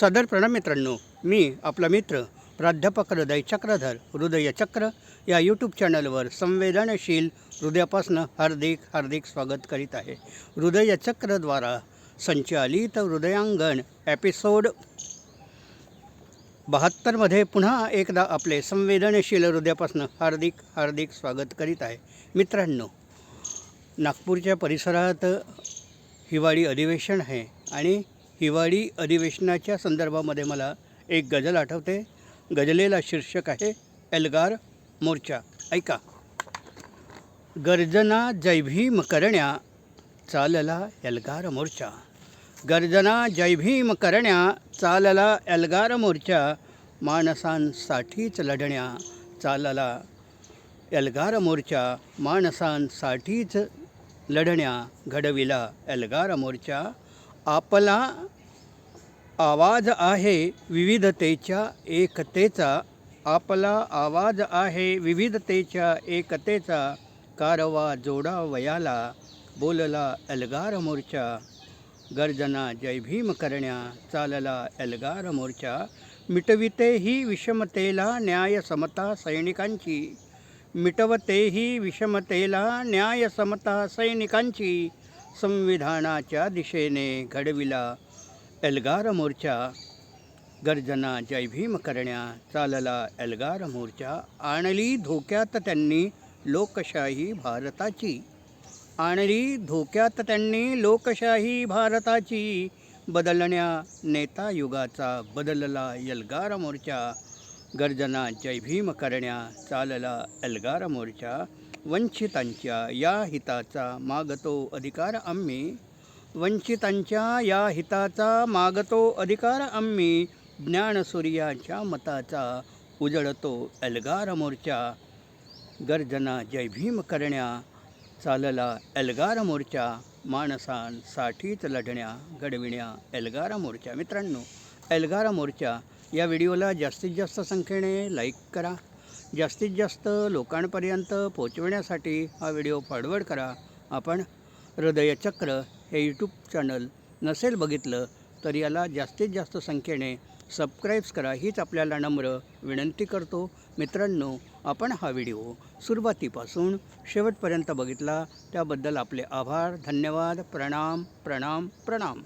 सदर प्रणाम मित्रांनो मी आपला मित्र प्राध्यापक हृदय चक्रधर हृदयचक्र या यूट्यूब चॅनलवर संवेदनशील हृदयापासनं हार्दिक हार्दिक स्वागत करीत आहे. हृदयचक्रद्वारा संचालित हृदयांगण एपिसोड बहात्तरमध्ये पुन्हा एकदा आपले संवेदनशील हृदयापासनं हार्दिक हार्दिक स्वागत करीत आहे. मित्रांनो नागपूरच्या परिसरात हिवाळी अधिवेशन आहे आणि हिवाळी अधिवेशनाच्या संदर्भामध्ये मला एक गजल आठवते. गजलेला शीर्षक आहे एल्गार मोर्चा. ऐका. गर्जना जयभीम करण्या चालला एल्गार मोर्चा. गर्जना जयभीम करण्या चालला एल्गार मोर्चा. माणसांसाठीच लढण्या चालला एल्गार मोर्चा. माणसांसाठीच लढण्या घडविला एल्गार मोर्चा. आपला आवाज आहे विविधतेच्या एकतेचा. आपला आवाज आहे विविधतेच्या एकतेचा. कारवा जोडा वयाला बोलला एल्गार मोर्चा. गर्जना जयभीम करण्या चालला एल्गार मोर्चा. मिटविते ही विषमतेला न्याय समता सैनिकांची. मिटवतेही विषमतेला न्याय समता सैनिकांची. संविधानाच्या दिशेने घडविला एल्गार मोर्चा. गर्जना जयभीम करण्या चालला एल्गार मोर्चा. आणली धोक्यात त्यांनी लोकशाही भारताची. आणली धोक्यात त्यांनी लोकशाही भारताची. बदलण्या नेता युगाचा बदलला एल्गार मोर्चा. गर्जना जयभीम करण्या चालला एल्गार मोर्चा. वंचितांच्या या हिताचा मागतो अधिकार आम्ही. वंचितांच्या या हिताचा मागतो अधिकार आम्ही. ज्ञानसूर्याच्या मताचा उजळतो एल्गार मोर्चा. गर्जना जयभीम करण्या चालला एल्गार मोर्चा. माणसांसाठीच लढण्या घडविण्या एल्गार मोर्चा मित्रांनो. एल्गार मोर्चा या व्हिडिओला जास्तीत जास्त संख्येने लाईक करा. जास्तीत जास्त लोकांपर्यंत पोचवण्यासाठी हा व्हिडिओ फॉरवर्ड करा. आपण हृदयचक्र हे यूट्यूब चॅनल नसेल बघितलं तर याला जास्तीत जास्त संख्येने सबस्क्राईब्स करा हीच आपल्याला नम्र विनंती करतो. मित्रांनो आपण हा व्हिडिओ सुरुवातीपासून शेवटपर्यंत बघितला. त्याबद्दल आपले आभार धन्यवाद प्रणाम प्रणाम प्रणाम.